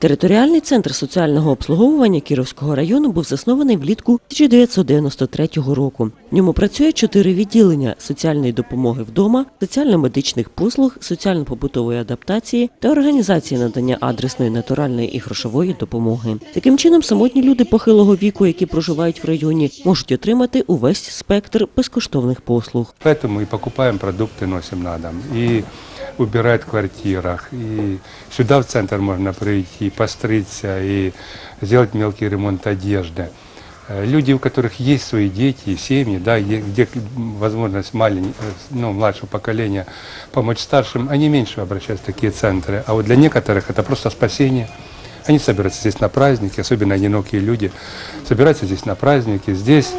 Територіальний центр соціального обслуговування Кіровського району був заснований влітку 1993 року. В ньому працює чотири відділення соціальної допомоги вдома, соціально-медичних послуг, соціально-побутової адаптації та організації надання адресної, натуральної і грошової допомоги. Таким чином, самотні люди похилого віку, які проживають в районі, можуть отримати увесь спектр безкоштовних послуг. Поэтому и покупаем продукты, носим на дом. И убирать в квартирах. И сюда в центр можно прийти, постричься и сделать мелкий ремонт одежды. Э, Люди, у которых есть свои дети, семьи, да, где возможность малень- э, ну, младшего поколения помочь старшим, они меньше обращаются в такие центры. А вот для некоторых это просто спасение. Они собираются здесь на праздники, особенно одинокие люди, собираются здесь на праздники. Здесь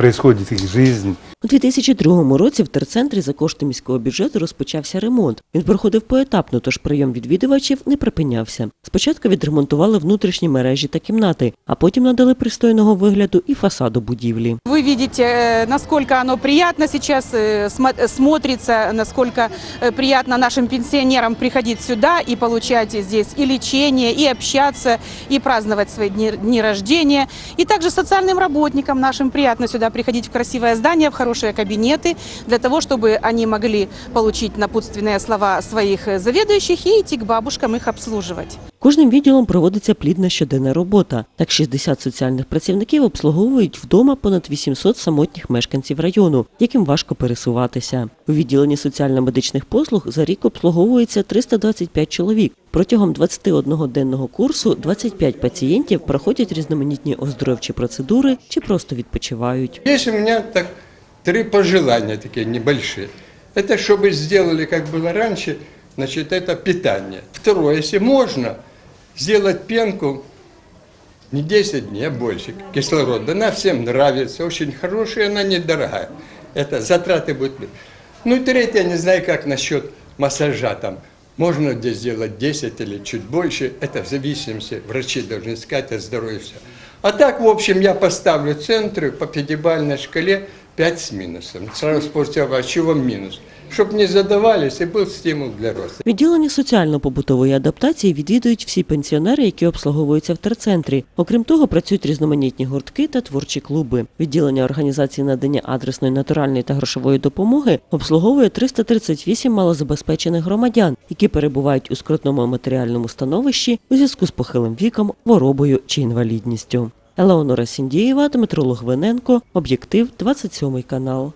происходит их жизнь. У 2002 році в терцентрі за кошти міського бюджету розпочався ремонт. Він проходив поетапно, тож прийом відвідувачів не припинявся. Спочатку відремонтували внутрішні мережі та кімнати, а потім надали пристойного вигляду і фасаду будівлі. Вы видите, э, насколько оно приятно сейчас э, смо- э, смотрится, насколько э, приятно нашим пенсионерам приходить сюда и получать здесь и лечение, и общаться, и праздновать свои дни, дни рождения. И также социальным работникам нашим приятно сюда приходить в красивое здание, в хорошие кабинеты, для того, чтобы они могли получить напутственные слова своих э, заведующих и идти к бабушкам их обслуживать. Кожним відділом проводиться плідна щоденна робота. Так 60 соціальних працівників обслуговують вдома понад 800 самотніх мешканців району, яким важко пересуватися. У відділенні соціально-медичних послуг за рік обслуговується 325 чоловік. Протягом 21-денного курсу 25 пацієнтів проходять різноманітні оздоровчі процедури чи просто відпочивають. Есть у меня так три пожелания такие небольшие. Это чтобы сделали, как было раньше, значит, это питание. Второе, если можно, сделать пенку не 10 дней, а больше, кислород. Она всем нравится, очень хорошая, она недорогая. Это затраты будут. Ну и третье, не знаю, как насчет массажа там. Можно здесь сделать 10 или чуть больше, это в зависимости, врачи должны сказать, от здоровья все. А так, в общем, я поставлю центры по пятибалльной шкале 5 с минусом. Сразу спросите, а чего минус? Чтобы не задавались и был стимул для роста. Відділення соціально-побутової адаптації відвідують всі пенсіонери, які обслуговуються в терцентрі. Окрім того, працюють різноманітні гуртки та творчі клуби. Відділення організації надання адресної, натуральної та грошової допомоги обслуговує 338 малозабезпечених громадян, які перебувають у скрутному матеріальному становищі у зв'язку з похилим віком, хворобою чи інвалідністю. Елеонора Сіндієва, Дмитро Логвиненко, об'єктив 27 канал.